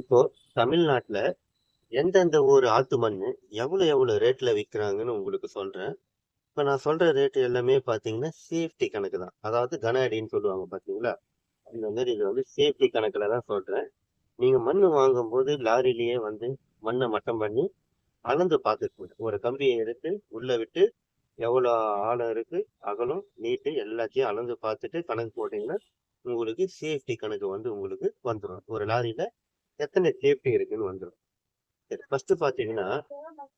இப்போ தமிழ்நாட்டுல எந்தெந்த ஊர் ஆத்து மண் எவ்வளோ எவ்வளோ ரேட்டில் விற்கிறாங்கன்னு உங்களுக்கு சொல்கிறேன் இப்போ நான் சொல்கிற ரேட்டு எல்லாமே பார்த்தீங்கன்னா சேஃப்டி கணக்கு தான். அதாவது கன அடின்னு சொல்லுவாங்க பார்த்தீங்களா அந்த மாதிரி இது வந்து சேஃப்டி கணக்கில் தான் சொல்கிறேன் நீங்கள் மண் வாங்கும்போது லாரிலேயே வந்து மண்ணை மட்டம் பண்ணி அளந்து பாத்துக்கோங்க. ஒரு கம்பியை எடுத்து உள்ளே விட்டு எவ்வளோ ஆழம் இருக்குது அகலம், நீட்டு எல்லாத்தையும் அளந்து பார்த்துட்டு கணக்கு போட்டிங்கன்னா உங்களுக்கு சேஃப்டி கணக்கு வந்து உங்களுக்கு வந்துடும் ஒரு லாரியில் எத்தனை சேஃப்டி இருக்குன்னு வந்துடும் சரி ஃபர்ஸ்ட் பாத்தீங்கன்னா,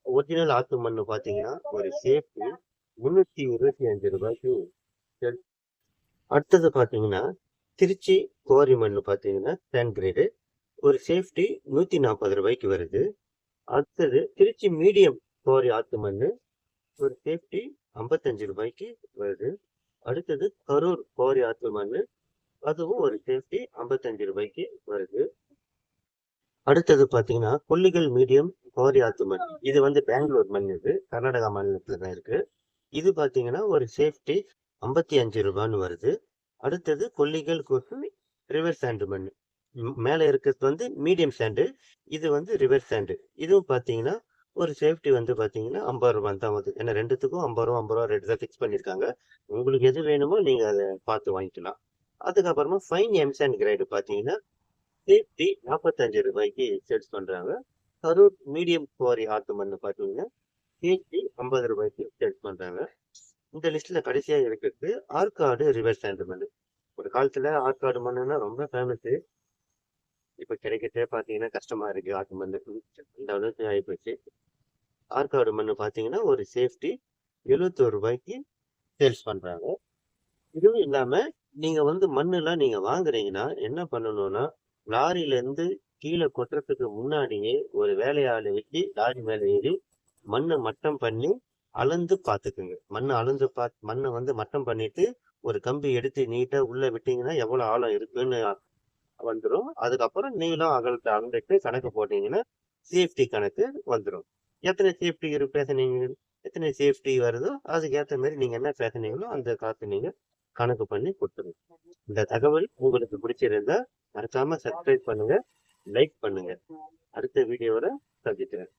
ஒரிஜினல் ஆத்து மண்ணு பாத்தீங்கன்னா, ஒரு சேஃப்டி ரூ. 325 சரி. அடுத்தது பாத்தீங்கன்னா, திருச்சி குவாரி மண்ணு பாத்தீங்கன்னா, டென் கிரேடு ஒரு சேஃப்டி ரூ. 140 வருது. அடுத்தது திருச்சி மீடியம் குவாரி ஆத்து மண்ணு ஒரு சேஃப்டி ஐம்பத்தஞ்சு ரூபாய்க்கு வருது. அடுத்தது கரூர் குவாரி ஆத்து மண்ணு அதுவும் ஒரு சேஃப்டி ஐம்பத்தஞ்சு ரூபாய்க்கு வருது. அடுத்தது பாத்தீங்கன்னா, கொல்லிகள் மீடியம் கோரியாத்து மண். இது வந்து பெங்களூர் மண் இது. கர்நாடகா மாநிலத்துல தான் இருக்கு. இது பாத்தீங்கன்னா, ஒரு சேஃப்டி ரூ. 55 வருது. அடுத்தது கொல்லிகள் கொசு ரிவர் சாண்டு மண் மேலே இருக்கிறது வந்து மீடியம் சாண்டு. இது வந்து ரிவர் சாண்டு. இதுவும் பார்த்தீங்கன்னா ஒரு சேஃப்டி வந்து பார்த்தீங்கன்னா ஐம்பது ரூபா தான் வருது. ஏன்னா ரெண்டுத்துக்கும் ஐம்பது ரூபா ஐம்பது ரூபா ரேட்டு தான் ஃபிக்ஸ் பண்ணியிருக்காங்க. உங்களுக்கு எது வேணுமோ நீங்கள் அதை பார்த்து வாங்கிக்கலாம். அதுக்கப்புறமா ஃபைன் எம்சாண்ட் கிரேடு பார்த்தீங்கன்னா சேஃப்டி நாற்பத்தஞ்சு ரூபாய்க்கு சேல்ஸ் பண்ணுறாங்க கரூர் மீடியம் குவாரி ஆத்து மண்ணு பார்த்தீங்கன்னா சேஃப்டி ஐம்பது ரூபாய்க்கு சேல்ஸ் பண்ணுறாங்க இந்த லிஸ்ட்டில் கடைசியாக இருக்கிறது ஆற்காடு ரிவர் சாண்ட் மண் ஒரு காலத்தில் ஆற்காடு மண்ணுன்னா ரொம்ப ஃபேமஸு. இப்போ கிடைக்கிறதே பார்த்தீங்கன்னா கஷ்டமாக இருக்குது ஆட்டு மண்ணுக்கு அந்த அளவுக்கு ஆகிப்போச்சு ஆற்காடு மண்ணு பார்த்தீங்கன்னா ஒரு சேஃப்டி எழுபத்தோரு ரூபாய்க்கு சேல்ஸ் பண்ணுறாங்க இதுவும் இல்லாமல் நீங்கள் வந்து மண்ணெலாம் நீங்கள் வாங்குறீங்கன்னா, என்ன பண்ணணும்னா, லாரியிலேருந்து கீழே கொட்டுறதுக்கு முன்னாடியே ஒரு வேலையாளை வச்சு லாரி மேலே ஏறி மண்ணை மட்டம் பண்ணி அளந்து பார்த்துக்குங்க. மண்ணை அளந்து பார்த்து மண்ணை வந்து மட்டம் பண்ணிட்டு, ஒரு கம்பி எடுத்து நீட்டாக உள்ளே விட்டீங்கன்னா, எவ்வளோ ஆழம் இருக்குன்னு வந்துடும் அதுக்கப்புறம் நீளம், அகலத்தை அளந்துட்டு கணக்கு போட்டீங்கன்னா, சேஃப்டி கணக்கு வந்துடும் எத்தனை சேஃப்டி இரு பேசுனீங்க? எத்தனை சேஃப்டி வருதோ, அதுக்கு மாதிரி நீங்கள் என்ன பேசுனீங்களோ, அந்த காசு நீங்கள் கணக்கு பண்ணி கொடுத்துருங்க. இந்த தகவல் உங்களுக்கு பிடிச்சிருந்தா, மறக்காம சப்ஸ்கிரைப் பண்ணுங்க, லைக் பண்ணுங்க. அடுத்த வீடியோவில் சந்திக்கிறேன்.